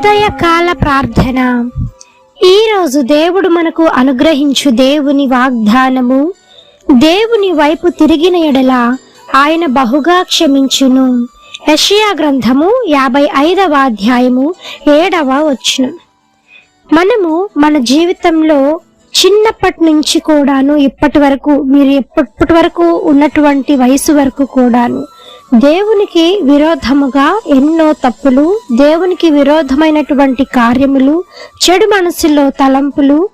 ఉదయకాల ప్రార్థన. ఈరోజు దేవుడు మనకు అనుగ్రహించు దేవుని వాగ్దానము. దేవుని వైపు తిరిగిన ఎడల ఆయన బహుగా క్షమించును. యెషయా గ్రంథము యాభై ఐదవ అధ్యాయము ఏడవ వచ్చును మనము మన జీవితంలో చిన్నప్పటి నుంచి కూడాను ఇప్పటి వరకు మీరు ఇప్పటి వరకు ఉన్నటువంటి వయసు వరకు కూడాను దేవునికి విరోధముగా ఎన్నో తప్పులు దేవునికి విరోధమైనటువంటి కార్యములు చెడు మనసులో తలంపులు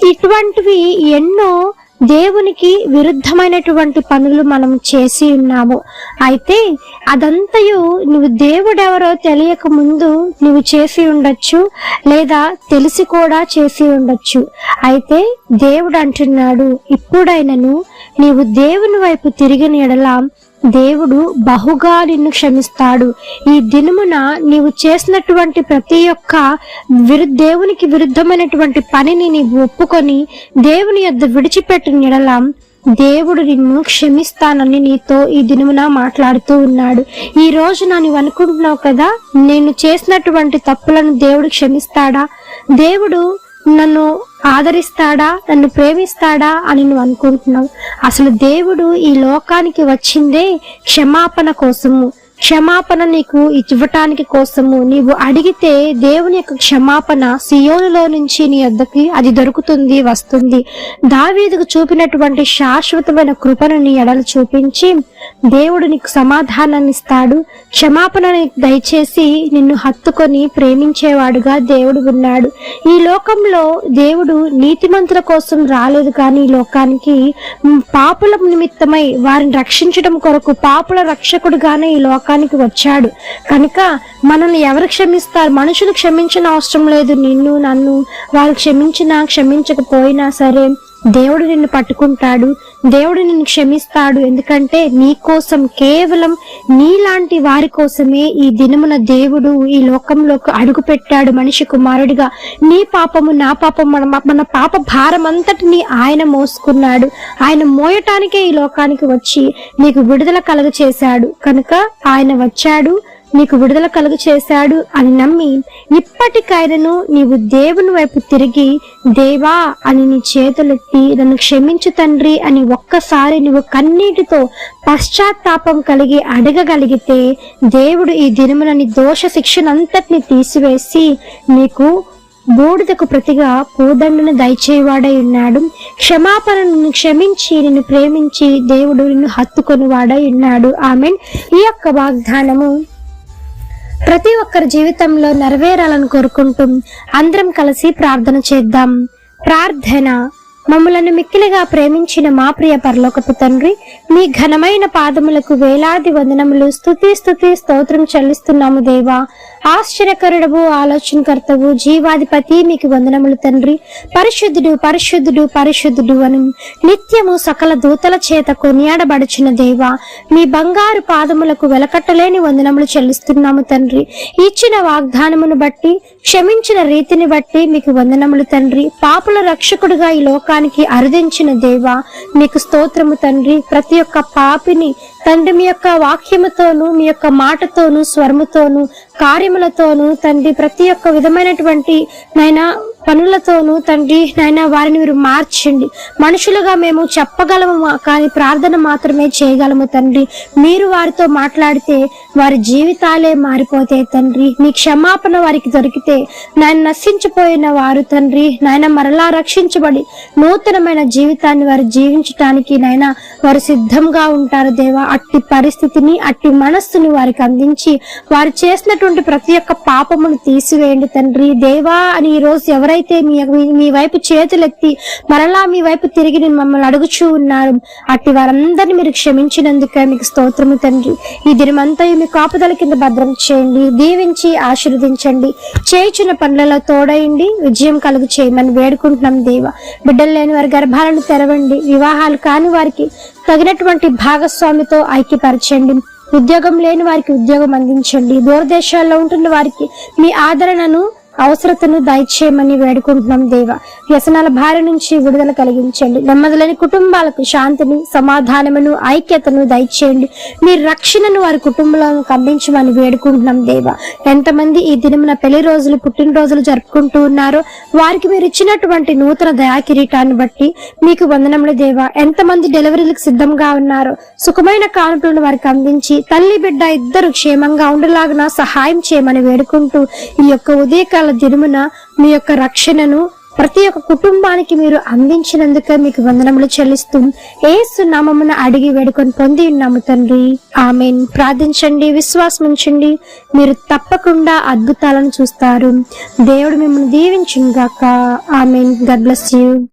ఇటువంటివి ఎన్నో దేవునికి విరుద్ధమైనటువంటి పనులు మనం చేసి ఉన్నాము. అయితే అదంతయు నువ్వు దేవుడెవరో తెలియక ముందు నువ్వు చేసి ఉండొచ్చు లేదా తెలిసి కూడా చేసి ఉండొచ్చు. అయితే దేవుడు అంటున్నాడు ఇప్పుడైనను నీవు దేవుని వైపు తిరిగిన ఎడలా దేవుడు బహుగా నిన్ను క్షమిస్తాడు. ఈ దినమున నీవు చేసినటువంటి ప్రతి ఒక్క విరు దేవునికి విరుద్ధమైనటువంటి పనిని నీవు ఒప్పుకొని దేవుని యొద్ద విడిచిపెట్టిన ఎడల దేవుడు నిన్ను క్షమిస్తానని నీతో ఈ దినమున మాట్లాడుతూ ఉన్నాడు. ఈ రోజు నా నువ్వు అనుకుంటున్నావు కదా నేను చేసినటువంటి తప్పులను దేవుడు క్షమిస్తాడా? దేవుడు నన్ను ఆదరిస్తాడా? నన్ను ప్రేమిస్తాడా అని నువ్వు అనుకుంటున్నావు. అసలు దేవుడు ఈ లోకానికి వచ్చిందే క్షమాపణ కోసము. క్షమాపణ నీకు ఇవ్వటానికి కోసము. నీవు అడిగితే దేవుని యొక్క క్షమాపణ సియోనులో నుంచి నీ వద్దకి అది దొరుకుతుంది వస్తుంది. దావీదుకు చూపినటువంటి శాశ్వతమైన కృపను నీ ఎడలు చూపించి దేవుడు నీకు సమాధానాన్ని ఇస్తాడు. క్షమాపణ దయచేసి నిన్ను హత్తుకొని ప్రేమించేవాడుగా దేవుడు ఉన్నాడు. ఈ లోకంలో దేవుడు నీతిమంతుల కోసం రాలేదు కానీ ఈ లోకానికి పాపుల నిమిత్తమై వారిని రక్షించడం కొరకు పాపుల రక్షకుడుగానే ఈ లోకానికి వచ్చాడు. కనుక మనల్ని ఎవరు క్షమిస్తారు? మనుషులు క్షమించిన అవసరం లేదు. నిన్ను నన్ను వాళ్ళు క్షమించినా క్షమించకపోయినా సరే దేవుడు నిన్ను పట్టుకుంటాడు దేవుడు నిన్ను క్షమిస్తాడు. ఎందుకంటే నీ కోసం కేవలం నీలాంటి వారి కోసమే ఈ దినమున దేవుడు ఈ లోకంలోకి అడుగు పెట్టాడు మనిషి కుమారుడిగా. నీ పాపము నా పాపం మన మన పాప భారం అంతటిని ఆయన మోసుకున్నాడు. ఆయన మోయటానికే ఈ లోకానికి వచ్చి నీకు విడుదల కలుగ చేశాడు కనుక ఆయన వచ్చాడు నీకు విడుదల కలుగు చేశాడు అని నమ్మి ఇప్పటికైనను నీవు దేవుని వైపు తిరిగి దేవా అని నీ చేతులెత్తి నన్ను క్షమించు తండ్రి అని ఒక్కసారి నువ్వు కన్నీటితో పశ్చాత్తాపం కలిగి అడగగలిగితే దేవుడు ఈ దినమున నీ దోష శిక్షనంతటిని తీసివేసి నీకు బూడిదకు ప్రతిగా పూదండును దయచేవాడై ఉన్నాడు. క్షమాపణను క్షమించి నిన్ను ప్రేమించి దేవుడు నిన్ను హత్తుకొని వాడై ఉన్నాడు. ఆమెన్. ఈ యొక్క వాగ్దానము ప్రతి ఒక్కరి జీవితంలో నెరవేరాలని కోరుకుంటూ అందరం కలిసి ప్రార్థన చేద్దాం. ప్రార్థన. మమ్మలను మిక్కిలిగా ప్రేమించిన మా ప్రియ పరలోకపు తండ్రి మీ ఘనమైన పాదములకు వేలాది వందనములు స్తుతి స్థుతి స్తోత్రం చెల్లిస్తున్నాము దేవా. ఆశ్చర్యకరుడవు ఆలోచనకర్తవు జీవాధిపతి మీకు వందనములు తండ్రి. పరిశుద్ధుడు పరిశుద్ధుడు పరిశుద్ధుడు అని నిత్యము సకల దూతల చేత కొనియాడబడుచున్న దేవా మీ బంగారు పాదములకు వెలకట్టలేని వందనములు చెల్లిస్తున్నాము తండ్రి. ఇచ్చిన వాగ్దానమును బట్టి క్షమించిన రీతిని బట్టి మీకు వందనములు తండ్రి. పాపుల రక్షకుడుగా ఈ లోకానికి అరుదించిన దేవా మీకు స్తోత్రము తండ్రి. ప్రతి ఒక్క పాపిని తండ్రి మీ యొక్క వాక్యముతోను మీ యొక్క మాటతోను స్వరముతోను కార్యములతోను తండ్రి ప్రతి ఒక్క విధమైనటువంటి నైనా పనులతోనూ తండ్రి నాయన వారిని మీరు మార్చండి. మనుషులుగా మేము చెప్పగలము కానీ ప్రార్థన మాత్రమే చేయగలము తండ్రి. మీరు వారితో మాట్లాడితే వారి జీవితాలే మారిపోతాయి తండ్రి. మీ క్షమాపణ వారికి దొరికితే నాయన నశించిపోయిన వారు తండ్రి. నాయన మరలా రక్షించబడి నూతనమైన జీవితాన్ని వారు జీవించటానికి నాయన వారు సిద్ధంగా ఉంటారు దేవా. అట్టి పరిస్థితిని అట్టి మనస్సుని వారికి అందించి వారు చేసినటువంటి ప్రతి ఒక్క పాపమును తీసివేయండి తండ్రి. దేవా అని ఈ రోజు ఎవరైతే మీ మీ- వైపు చేతులెత్తి మరలా మీ వైపు తిరిగి నేను మమ్మల్ని అడుగుచూ ఉన్నారు అట్టి వారందరినీ మీరు క్షమించినందుకే మీకు స్తోత్రము తండ్రి. ఈ దినమంతా మీ కాపుదల కింద భద్రం చేయండి దీవించి ఆశీర్వదించండి. చేయుచున్న పనులలో తోడయండి విజయం కలుగు చేయమని వేడుకుంటున్నాం దేవ. బిడ్డలు లేని వారి గర్భాలను తెరవండి వివాహాలు కాని వారికి తగినటువంటి భాగస్వామితో ఐక్యపరచండి. ఉద్యోగం లేని వారికి ఉద్యోగం అందించండి. దూరదేశాల్లో ఉంటున్న వారికి మీ ఆదరణను అవసరతను దయచేయమని వేడుకుంటున్నాం దేవ. వ్యసనాల భార నుంచి విడుదల కలిగించండి. నెమ్మదిలేని కుటుంబాలకు శాంతిని సమాధానమును ఐక్యతను దయచేయండి. మీ రక్షణను వారి కుటుంబాలను అందించమని వేడుకుంటున్నాం దేవ. ఎంతమంది ఈ దినమున పెళ్ళి రోజులు పుట్టినరోజులు జరుపుకుంటూ ఉన్నారో వారికి మీరు ఇచ్చినటువంటి నూతన దయా కిరీటాన్ని బట్టి మీకు వందనములు దేవ. ఎంతమంది డెలివరీలకు సిద్ధంగా ఉన్నారో సుఖమైన కానుకలను వారికి అందించి తల్లి బిడ్డ ఇద్దరు క్షేమంగా ఉండలాగున సహాయం చేయమని వేడుకుంటూ ఈ యొక్క ఉదయకాల దినమున మీ యొక్క రక్షణను ప్రతి ఒక్క కుటుంబానికి మీరు అందించినందుకే మీకు వందనములు చెల్లిస్తూ ఏసు నామమున అడిగి వేడుకొని పొంది ఉన్నాము తండ్రి. ఆమెన్. ప్రార్థించండి విశ్వాసం ఉంచండి మీరు తప్పకుండా అద్భుతాలను చూస్తారు. దేవుడు మిమ్మల్ని దీవించుగాక ఆమెన్. God bless you.